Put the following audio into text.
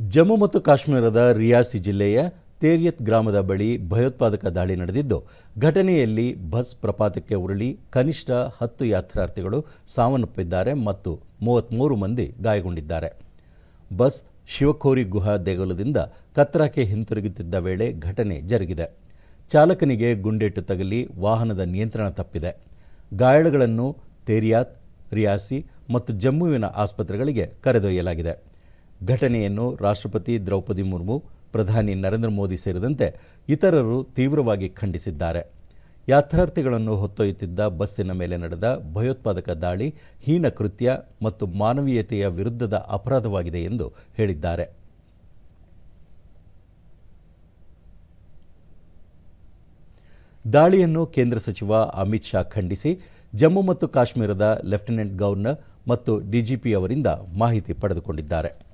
ಜಮ್ಮು ಮತ್ತು ಕಾಶ್ಮೀರದ ರಿಯಾಸಿ ಜಿಲ್ಲೆಯ ತೇರಿಯತ್ ಗ್ರಾಮದ ಬಳಿ ಭಯೋತ್ಪಾದಕ ದಾಳಿ ನಡೆದಿದ್ದು, ಘಟನೆಯಲ್ಲಿ ಬಸ್ ಪ್ರಪಾತಕ್ಕೆ ಉರುಳಿ ಕನಿಷ್ಠ ಹತ್ತು ಯಾತ್ರಾರ್ಥಿಗಳು ಸಾವನ್ನಪ್ಪಿದ್ದಾರೆ ಮತ್ತು ಮೂವತ್ತ್ಮೂರು ಮಂದಿ ಗಾಯಗೊಂಡಿದ್ದಾರೆ. ಬಸ್ ಶಿವಖೋರಿ ಗುಹಾ ದೇಗುಲದಿಂದ ಕತ್ರಾಕ್ಕೆ ಹಿಂತಿರುಗುತ್ತಿದ್ದ ವೇಳೆ ಘಟನೆ ಜರುಗಿದೆ. ಚಾಲಕನಿಗೆ ಗುಂಡೇಟು ತಗಲಿ ವಾಹನದ ನಿಯಂತ್ರಣ ತಪ್ಪಿದೆ. ಗಾಯಾಳುಗಳನ್ನು ತೇರಿಯಾತ್, ರಿಯಾಸಿ ಮತ್ತು ಜಮ್ಮುವಿನ ಆಸ್ಪತ್ರೆಗಳಿಗೆ ಕರೆದೊಯ್ಯಲಾಗಿದೆ. ಘಟನೆಯನ್ನು ರಾಷ್ಟ್ರಪತಿ ದ್ರೌಪದಿ ಮುರ್ಮು, ಪ್ರಧಾನಿ ನರೇಂದ್ರ ಮೋದಿ ಸೇರಿದಂತೆ ಇತರರು ತೀವ್ರವಾಗಿ ಖಂಡಿಸಿದ್ದಾರೆ. ಯಾತ್ರಾರ್ಥಿಗಳನ್ನು ಹೊತ್ತೊಯ್ಯುತ್ತಿದ್ದ ಬಸ್ಸಿನ ಮೇಲೆ ನಡೆದ ಭಯೋತ್ಪಾದಕ ದಾಳಿ, ಹೀನ ಕೃತ್ಯ ಮತ್ತು ಮಾನವೀಯತೆಯ ವಿರುದ್ಧದ ಅಪರಾಧವಾಗಿದೆ ಎಂದು ಹೇಳಿದ್ದಾರೆ. ದಾಳಿಯನ್ನು ಕೇಂದ್ರ ಸಚಿವ ಅಮಿತ್ ಶಾ ಖಂಡಿಸಿ, ಜಮ್ಮು ಮತ್ತು ಕಾಶ್ಮೀರದ ಲೆಫ್ಟಿನೆಂಟ್ ಗವರ್ನರ್ ಮತ್ತು ಡಿಜಿಪಿ ಅವರಿಂದ ಮಾಹಿತಿ ಪಡೆದುಕೊಂಡಿದ್ದಾರೆ.